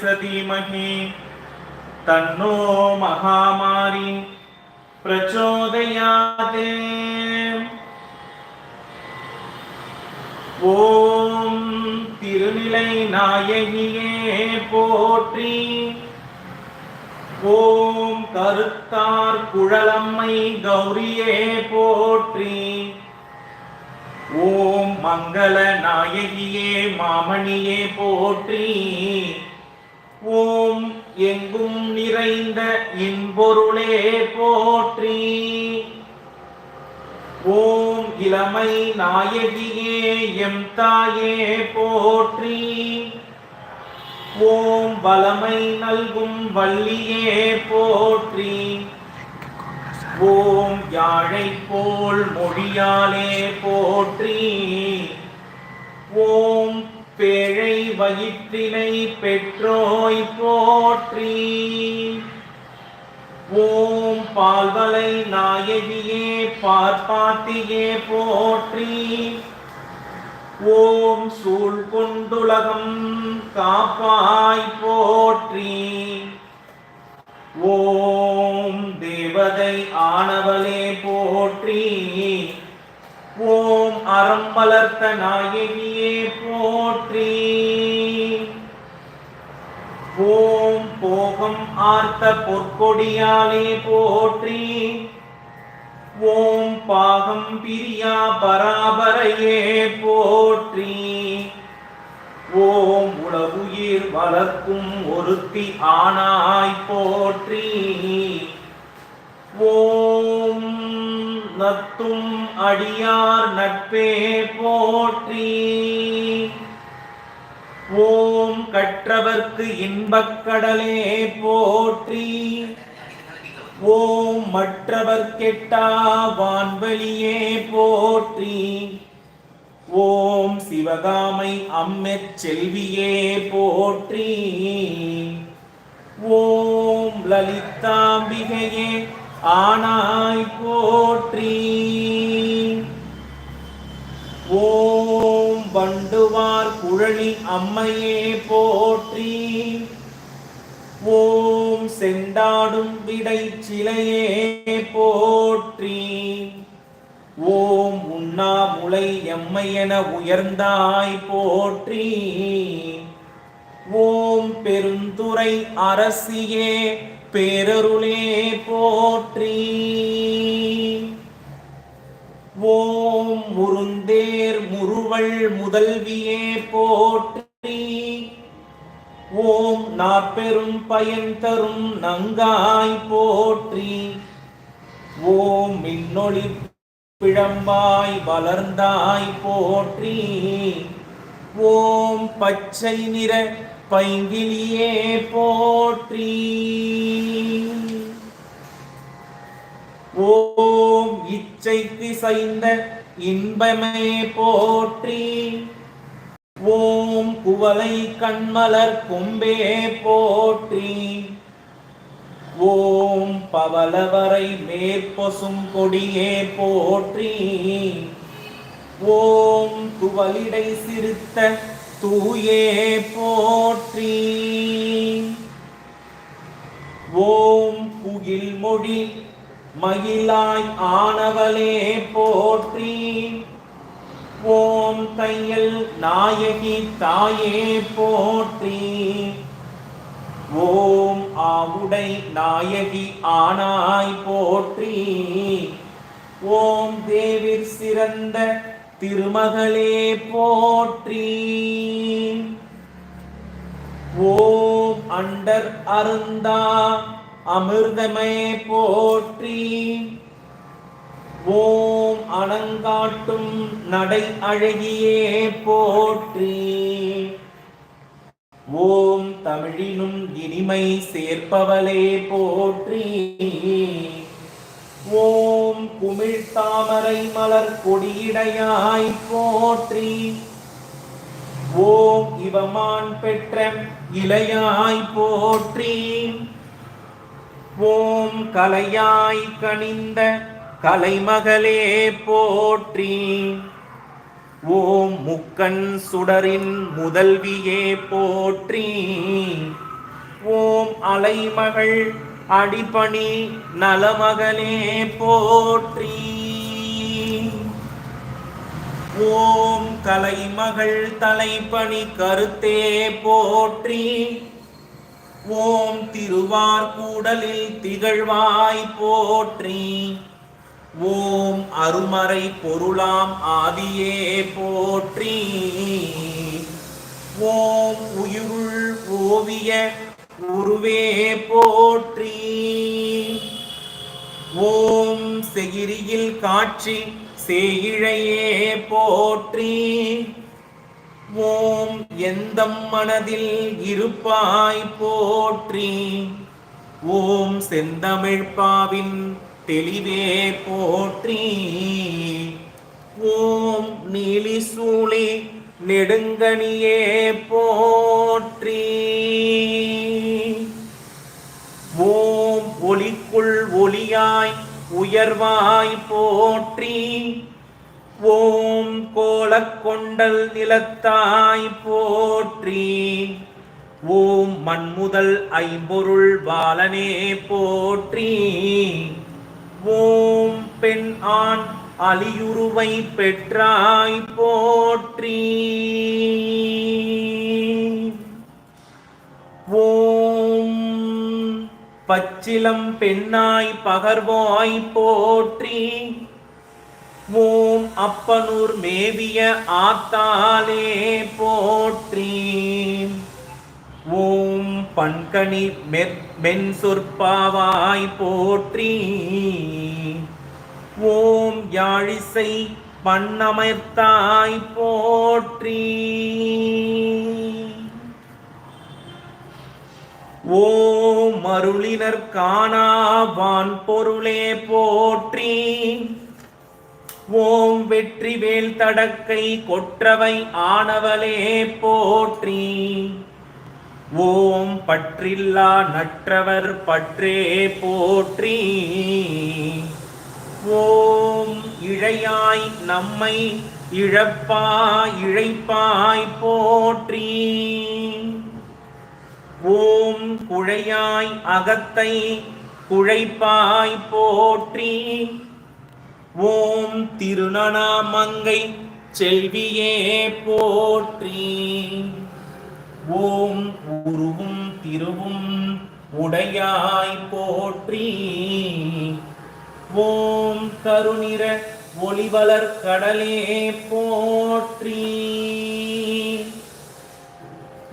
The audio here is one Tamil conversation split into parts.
சதிமகி. தன்னோ மகாமாரி பிரச்சோதயாதே. ஓம் திருநிலை நாயகியே போற்றி. ஓம் கருத்தார் குழலம்மை கௌரியே போற்றி. ஓம் மங்கள நாயகியே மாமணியே போற்றி. ஓம் எங்கும் நிறைந்த இன்பொருளே போற்றி. ஓம் இளமை நாயகியே எம் தாயே போற்றி. ஓம் வளமை நல்கும் வள்ளியே போற்றி. ஓம் யாழை போல் மொழியாலே போற்றி. ஓம் பேழை வயிற்றினை பெற்றோய் போற்றி. ஓம் பால்வலை நாயகியே பார்ப்பாத்தியே போற்றி. ஓம் சூழ் கொண்டுலகம் காப்பாய் போற்றி. ஓம் தேவதை ஆனவளே போற்றி. ஓம் அறம் வளர்த்த நாயகியே போற்றி. ஓம் போகம் ஆர்த்த பொற்கொடியாலே போற்றி. ஓம் பாகம் பிரியா பராபரையே போற்றி. ஓம் உளவுயிர் வளர்க்கும் ஒருத்தி ஆனாய் போற்றி. ஓம் நத்தும் அடியார் நட்பே போற்றி. ஓம் கற்றவர்க்கு இன்பக்கடலே போற்றி. ஓம் மற்றவர் கெட்டா வான்வெளியே போற்றி. ஓம் சிவகாமை அம்மெச் செல்வியே போற்றி. ஓம் லலிதாம்பிகையே ஆனாய் போற்றி. ஓம் வண்டுவார் குழலி அம்மையே போற்றி. ஓம் செண்டாடும் விடை சிலையே போற்றி. ஓம் உண்ணாமுலை எம்மை என உயர்ந்தாய் போற்றி. ஓம் பெருந்துரை அரசியே பேரருளே போற்றி. ஓம் முருந்தேர் முருவள் முதல்வியே போற்றி. ஓம் நாற்பெரும் பயன் தரும் நங்காய் போற்றி. ஓம் மின்னொளி பிழம்பாய் வளர்ந்தாய் போற்றி. ஓம் பச்சை நிற பைங்கிலியே போற்றி. ஓம் இச்சைக்கு சைந்த இன்பமே போற்றி. ஓம் குவலை கண்மலர் கொம்பே போற்றி. ஓம் பவலவரை மேற்பொசும் கொடியே போற்றி. ஓம் துவலிடை சிறுத்த தூயே போற்றி. ஓம் குகில் மொழி மகிழாய் ஆனவளே போற்றி. ஓம் தையல் நாயகி தாயே போற்றி. ஓம் ஆவுடை நாயகி ஆனாய் போற்றி. ஓம் தேவிர் சிறந்த திருமகளே போற்றி. ஓம் அண்டர் அருந்தா அமிர்தமே போற்றி. ஓம் அணங்காட்டும் நடை அழகியே போற்றி. ஓம் தமிழினும் இனிமை சேர்ப்பவளே போற்றி. ஓம் குமிழ் தாமரை மலர் கொடியிடையாய் போற்றி. ஓம் இவமான் பெற்ற இலையாய் போற்றி. ஓம் கலையாய் கனிந்த கலைமகளே போற்றி. ஓம் முக்கண் சுடரின் முதல்வியே போற்றி ஓம் அலைமகள் அடிபணி நலமகளே போற்றி. ஓம் கலைமகள் தலைப்பணி கருத்தே போற்றி ஓம் திருவார்கூடலில் திகழ்வாய் போற்றி. ஓம் அருமறை பொருளாம் ஆதியே போற்றி. ஓம் உயிருள் ஓவிய உருவே போற்றி. ஓம் செகிரியில் காட்சி சேயிழையே போற்றி. ஓம் எந்தம் மனதில் இருப்பாய் போற்றி. ஓம் செந்தமிழ்ப்பாவின் தெளிவே போற்றி. ஓம் நீலி சூழி நெடுங்கனியே போற்றி. ஓம் ஒளிக்குள் ஒளியாய் உயர்வாய் போற்றி. ஓம் கோலக்கொண்டல் நிலத்தாய் போற்றி. ஓம் மண்முதல் ஐம்பொருள் பாலனே போற்றி. ஓம் பெண் ஆண் அலியுருவை பெற்றாய் போற்றி. ஓம் பச்சிலம் பெண்ணாய் பகர்வாய் போற்றி. ஓம் அப்பனூர் மேவிய ஆத்தாலே போற்றி. ஓம் பண்கணி மெற் மென் சொற்பாவாய் போற்றி. ஓம் யாழிசை பண்ணமைத்தாய் போற்றி. ஓம் அருளினர் காணாவான் பொருளே போற்றி. ஓம் வெற்றி வேல் தடக்கை கொற்றவை ஆனவளே போற்றி. ஓம் பற்றில்லா நற்றவர் பற்றே போற்றி. ஓம் இழையாய் நம்மை இழப்பாய் இழைப்பாய் போற்றி. ஓம் குழையாய் அகத்தை குழைப்பாய் போற்றி. ஓம் திருநனாமங்கை செல்வியே போற்றி. ஓம் உருவும் திருவும் உடையாய் போற்றி. ஓம் கருநிற ஒளிவளர் கடலே போற்றி.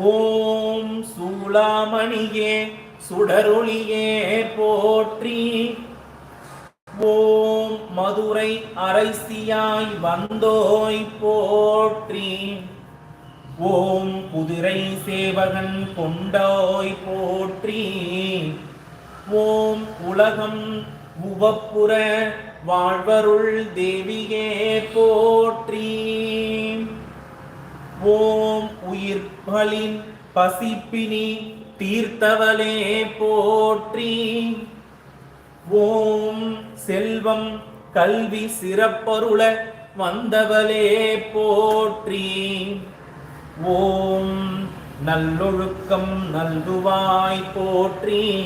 ஓம் சூளாமணியே சுடரொளியே போற்றி. ஓம் மதுரை அரைசியாய் வந்தோய் போற்றி. ஓம் குதிரை சேவகன் கொண்டாய் போற்றி. ஓம் உலகம் உவப்புற வாழ்வருள் தேவியே போற்றி. ஓம் உயிர்களின் பசிப்பினி தீர்த்தவளே போற்றி. ஓம் செல்வம் கல்வி சிறப்பருள வந்தவளே போற்றி. ஓம். நல்லொழுக்கம் நல்குவாய் போற்றி.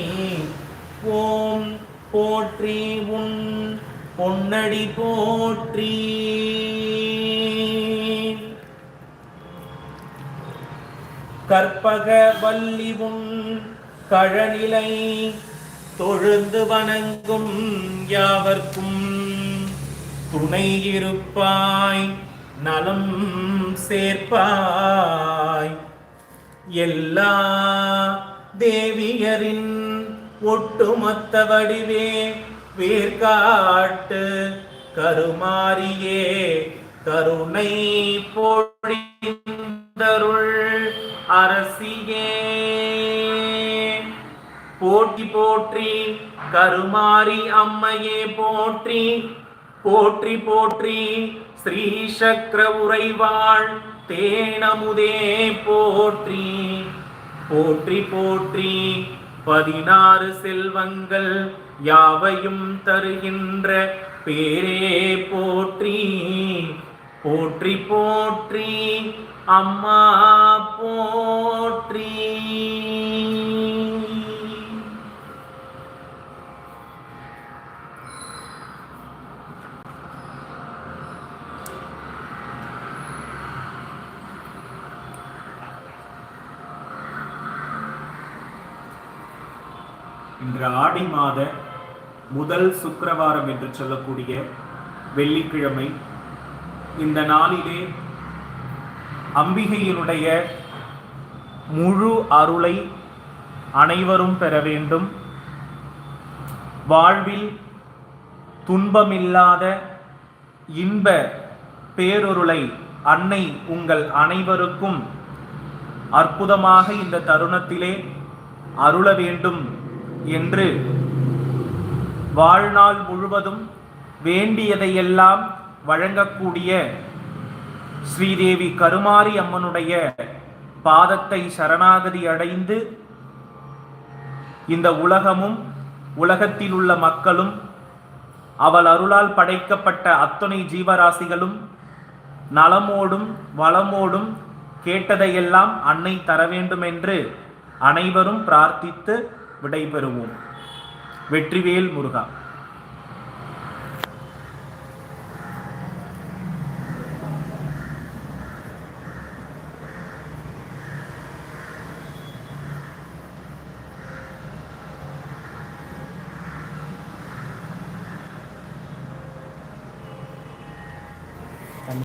ஓம் போற்றி உன் பொன்னடி போற்றி. கற்பக வல்லி உன் கழநிலை தொழுந்து வணங்கும் யாவர்க்கும் துணை இருப்பாய். நலம் சேர்ப்பாய். எல்லா தேவியரின் ஒட்டுமொத்த வடிவே வேர்காட்டு கருமாரியே கருணை பொழிந்தருள் அரசியே. போற்றி போற்றி கருமாரி அம்மையே போற்றி போற்றி போற்றி. ஸ்ரீ சக்கர உறைவாள் தேனமுதே போற்றி. போற்றி போற்றி. பதினாறு செல்வங்கள் யாவையும் தருகின்ற பேரே போற்றி. போற்றி போற்றி. அம்மா போற்றி. இன்று ஆடி மாத முதல் சுக்கரவாரம் என்று சொல்லக்கூடிய வெள்ளிக்கிழமை. இந்த நாளிலே அம்பிகையினுடைய முழு அருளை அனைவரும் பெற வேண்டும். வாழ்வில் துன்பமில்லாத இன்ப பேரொருளை அன்னை உங்கள் அனைவருக்கும் அற்புதமாக இந்த தருணத்திலே அருள வேண்டும். என்று. வாழ்நாள் முழுவதும் வேண்டியதையெல்லாம் வழங்கக்கூடிய ஸ்ரீதேவி கருமாரி அம்மனுடைய பாதத்தை சரணாகதி அடைந்து இந்த உலகமும் உலகத்தில் உள்ள மக்களும் அவள் அருளால் படைக்கப்பட்ட அத்துணை ஜீவராசிகளும் நலமோடும் வளமோடும் கேட்டதையெல்லாம் அன்னை தர வேண்டும் என்று அனைவரும் பிரார்த்தித்து விடைபெறுவோம். வெற்றிவேல் முருகா.